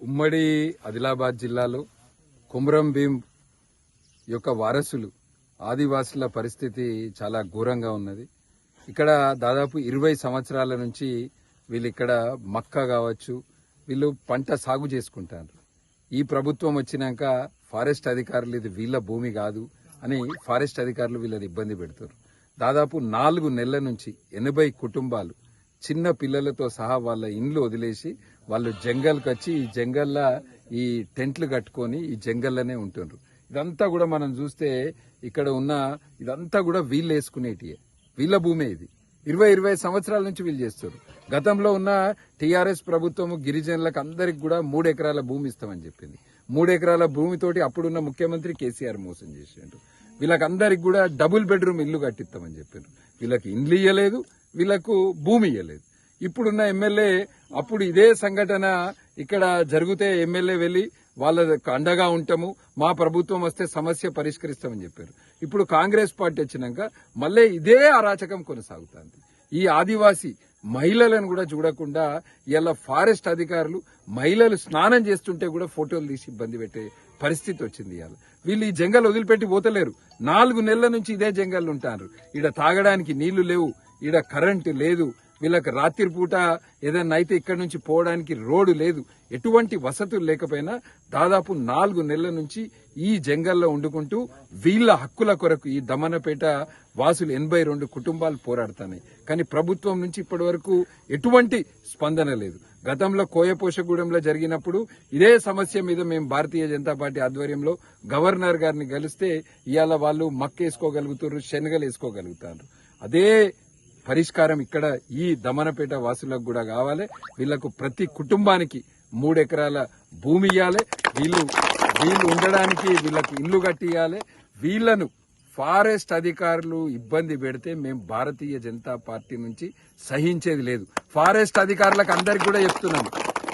ఉమ్మడి ఆదిలాబాద్ జిల్లాలో కుమరం భీం యొక్క వారసులు ఆదివాసుల పరిస్థితి చాలా ఘోరంగా ఉన్నది. ఇక్కడ దాదాపు ఇరవై సంవత్సరాల నుంచి వీళ్ళు ఇక్కడ మక్క కావచ్చు వీళ్ళు పంట సాగు చేసుకుంటారు. ఈ ప్రభుత్వం వచ్చినాక ఫారెస్ట్ అధికారులు ఇది వీళ్ళ భూమి కాదు అని ఫారెస్ట్ అధికారులు వీళ్ళని ఇబ్బంది పెడతారు దాదాపు నాలుగు నెలల నుంచి ఎనభై కుటుంబాలు చిన్న పిల్లలతో సహా వాళ్ళ ఇండ్లు వదిలేసి వాళ్ళు జంగల్కి వచ్చి ఈ జంగల్లా ఈ టెంట్లు కట్టుకొని ఈ జంగల్లోనే ఉంటుండ్రు. ఇదంతా కూడా మనం చూస్తే ఇక్కడ ఉన్న ఇదంతా కూడా వీళ్ళు వేసుకునేటియే. వీళ్ళ భూమే ఇది. ఇరవై ఇరవై సంవత్సరాల నుంచి వీళ్ళు చేస్తారు గతంలో ఉన్న టీఆర్ఎస్ ప్రభుత్వం గిరిజనులకు అందరికి కూడా మూడు ఎకరాల భూమి ఇస్తామని చెప్పింది. మూడు ఎకరాల భూమితోటి అప్పుడున్న ముఖ్యమంత్రి కేసీఆర్ మోసం చేసిండు. వీళ్ళకందరికి కూడా డబుల్ బెడ్రూమ్ ఇల్లు కట్టిస్తామని చెప్పారు వీళ్ళకి ఇండ్లు ఇయ్యలేదు. వీళ్ళకు భూమి ఇవ్వలేదు ఇప్పుడున్న ఎమ్మెల్యే అప్పుడు ఇదే సంఘటన ఇక్కడ జరిగితే ఎమ్మెల్యే వెళ్ళి వాళ్ళ అండగా ఉంటాము మా ప్రభుత్వం వస్తే సమస్య పరిష్కరిస్తామని చెప్పారు. ఇప్పుడు కాంగ్రెస్ పార్టీ వచ్చినాక మళ్ళీ ఇదే అరాచకం కొనసాగుతుంది. ఈ ఆదివాసీ మహిళలను కూడా చూడకుండా ఇలా ఫారెస్ట్ అధికారులు మహిళలు స్నానం చేస్తుంటే కూడా ఫోటోలు తీసి ఇబ్బంది పెట్టే పరిస్థితి వచ్చింది ఇవాళ. వీళ్ళు ఈ జంగల్ వదిలిపెట్టి పోతలేరు. నాలుగు నెలల నుంచి ఇదే జంగల్ ఉంటారు ఈడ తాగడానికి నీళ్ళు లేవు. ఈడ కరెంటు లేదు. వీళ్ళకి రాత్రిపూట ఏదైనా అయితే ఇక్కడి నుంచి పోవడానికి రోడ్డు లేదు. ఎటువంటి వసతులు లేకపోయినా దాదాపు నాలుగు నెలల నుంచి ఈ జంగల్లో వండుకుంటూ వీళ్ళ హక్కుల కొరకు ఈ దమనపేట వాసులు ఎనభై రెండు కుటుంబాలు పోరాడుతున్నాయి. కానీ ప్రభుత్వం నుంచి ఇప్పటి వరకు ఎటువంటి స్పందన లేదు. గతంలో కోయపోషగూడెంలో జరిగినప్పుడు ఇదే సమస్య మీద మేము భారతీయ జనతా పార్టీ ఆధ్వర్యంలో గవర్నర్ గారిని కలిస్తే ఇవాళ వాళ్ళు మక్క వేసుకోగలుగుతారు శనగలు వేసుకోగలుగుతారు అదే పరిష్కారం ఇక్కడ ఈ దమనపేట వాసులకు కూడా కావాలి. వీళ్ళకు ప్రతి కుటుంబానికి మూడు ఎకరాల భూమి ఇవ్వాలి వీళ్ళు వీళ్ళు ఉండడానికి వీళ్ళకు ఇల్లు కట్టియాలి వీళ్ళను ఫారెస్ట్ అధికారులు ఇబ్బంది పెడితే మేము భారతీయ జనతా పార్టీ నుంచి సహించేది లేదు. ఫారెస్ట్ అధికారులకు అందరికి కూడా చెప్తున్నాము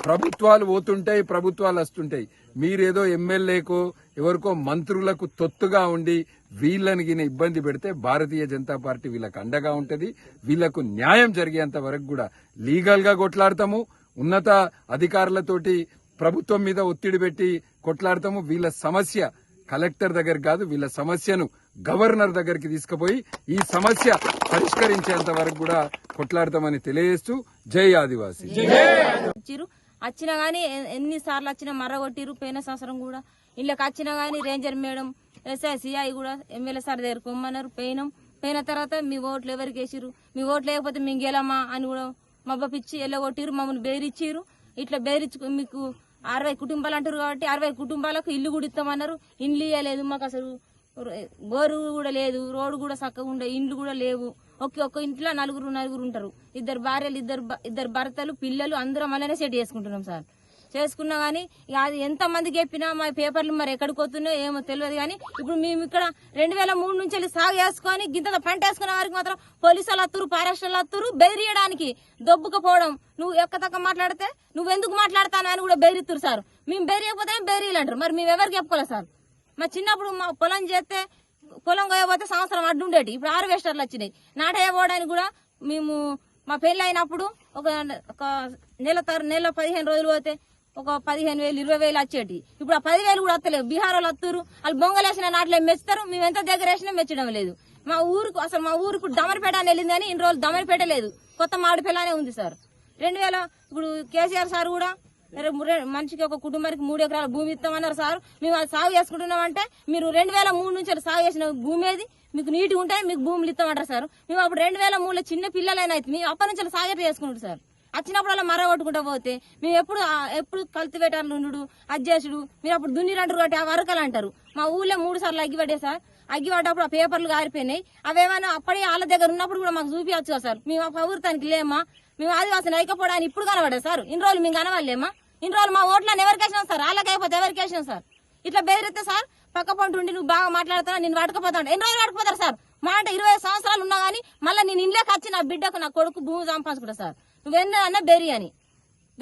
ప్రభుత్వాలు పోతుంటాయి ప్రభుత్వాలు వస్తుంటాయి. మీరేదో ఎమ్మెల్యేకో ఎవరికో మంత్రులకు తొత్తుగా ఉండి వీళ్ళని గిన ఇబ్బంది పెడితే భారతీయ జనతా పార్టీ వీళ్ళకి అండగా ఉంటుంది. వీళ్ళకు న్యాయం జరిగేంత వరకు కూడా లీగల్గా కొట్లాడతాము. ఉన్నత అధికారులతోటి ప్రభుత్వం మీద ఒత్తిడి పెట్టి కొట్లాడతాము. వీళ్ళ సమస్య కలెక్టర్ దగ్గర కాదు వీళ్ళ సమస్యను గవర్నర్ దగ్గరికి తీసుకుపోయి ఈ సమస్య పరిష్కరించేంత వరకు కూడా కొట్లాడతామని తెలియజేస్తూ జై ఆదివాసీ. వచ్చినా గానీ ఎ- ఎన్ని సార్లు వచ్చినా మర్రగొట్టిరు పోయిన సంవత్సరం కూడా. ఇళ్ళకి వచ్చినా గానీ రేంజర్ మేడం ఎస్ఐ సిఐ కూడా ఎమ్మెల్యే సార్ దగ్గర కొమ్మన్నారు పోయినాం. పోయిన తర్వాత మీ ఓట్లు ఎవరికి వేసిరు మీ ఓట్లు లేకపోతే మేము గెలమా అని కూడా మబ్బపిచ్చి ఎల్లగొట్టిరు మమ్మల్ని బెదిరిచ్చిరు ఇట్లా బెదిరించు మీకు అరవై కుటుంబాలు అంటారు కాబట్టి అరవై కుటుంబాలకు ఇల్లు కూడా ఇస్తామన్నారు ఇండ్లు ఇయ్యలేదు మాకు అసలు. గోరు కూడా లేదు రోడ్డు కూడా చక్కగా ఉండే ఇండ్లు కూడా లేవు. ఒకే ఒక్క ఇంట్లో నలుగురు నలుగురు ఉంటారు. ఇద్దరు భార్యలు ఇద్దరు ఇద్దరు భర్తలు పిల్లలు అందరం అలానే సెట్ చేసుకుంటున్నాం సార్. చేసుకున్నా గానీ అది ఎంత చెప్పినా మా పేపర్లు మరి ఎక్కడికి పోతున్నాయో ఏమో తెలియదు కానీ ఇప్పుడు మేము ఇక్కడ రెండు వేల మూడు నుంచి వెళ్ళి సాగు చేసుకొని గింత పంట వేసుకునే వారికి మాత్రం పోలీసులు అత్తురు ఫారెస్ట్ అత్తురు బెదిరియడానికి దొబ్బుకపోవడం. నువ్వు ఎక్క తక్క మాట్లాడితే నువ్వు ఎందుకు మాట్లాడతాను అని కూడా బెదిరిత్తురు సార్. మేము బెదిరియకపోతే బెదిరియలు అంటారు మరి మేము ఎవరికి చెప్పుకోలేదు సార్. మా చిన్నప్పుడు మా పొలం చేస్తే పొలం కోయబోతే సంవత్సరం అడ్డుండేటి. ఇప్పుడు హార్వెస్టర్లు వచ్చినాయి. నాటేయబోవడానికి కూడా మేము మా పెళ్ళి అయినప్పుడు ఒక ఒక నెల నెల పదిహేను రోజులు పోతే ఒక పదిహేను వేలు ఇరవై వేలు వచ్చేటి. ఇప్పుడు ఆ పదివేలు కూడా వస్తలేవు. బీహార్ వాళ్ళు వస్తారు వాళ్ళు బొంగలేసిన నాట్లో మెచ్చుతారు. మేము ఎంత దగ్గర వేసినా మెచ్చడం లేదు. మా ఊరుకు అసలు మా ఊరుకు దమరిపేట అని వెళ్ళింది కానీ ఇన్ని రోజులు దమరిపేట లేదు. కొత్త మాడిపేట ఉంది సార్. రెండు వేల ఇప్పుడు కేసీఆర్ సార్ కూడా మనిషికి ఒక కుటుంబానికి మూడు ఎకరాల భూమి ఇస్తామన్నారు సార్. మేము అది సాగు చేసుకుంటున్నామంటే మీరు రెండు వేల మూడు నుంచి సాగు చేసిన భూమి ఏది? మీకు నీటి ఉంటే మీకు భూములు ఇస్తామంటారు సార్. మేము అప్పుడు రెండు వేల మూడులో చిన్న పిల్లలైనా అయితే మేము అప్పటి నుంచి సాగేట చేసుకుంటారు సార్. వచ్చినప్పుడు అలా మర్ర కొట్టుకుంటా పోతే మేము ఎప్పుడు ఎప్పుడు కల్తివేటాలు నుండు అధ్యక్షుడు మీరు అప్పుడు దున్నిరంటారు కాబట్టి ఆ వరకలు అంటారు. మా ఊళ్ళో మూడు సార్లు అగ్గిపడే సార్. అగ్గిపడ్డప్పుడు ఆ పేపర్లు గారిపోయినాయి. అవేమైనా అప్పుడే వాళ్ళ దగ్గర ఉన్నప్పుడు కూడా మాకు చూపించచ్చు కదా సార్. మేము ఆ ప్రభుత్వానికి లేమా? మేము ఆదివాసిని ఐకపోవడానికి ఇప్పుడు కనబడే సార్. ఇన్ని రోజులు మేము కనవాలేమా ఇన్ని రోజులు మా ఓట్లను ఎవరికి వేసినాం సార్? వాళ్ళకి అయిపోతే ఎవరికి వేసినాం సార్? ఇట్లా బెదిరితే సార్ పక్క పంట ఉండి నువ్వు బాగా మాట్లాడుతున్నా నేను పట్టుకుపోతాను ఎన్ని రోజులు పట్టుకుపోతారు సార్? మా అంటే ఇరవై సంవత్సరాలు ఉన్నా గానీ మళ్ళీ నేను ఇంట్లోకి వచ్చి నా బిడ్డకు నా కొడుకు భూమి సంపాదించుకుంటా సార్. నువ్వెన్న అన్నా బెరి అని.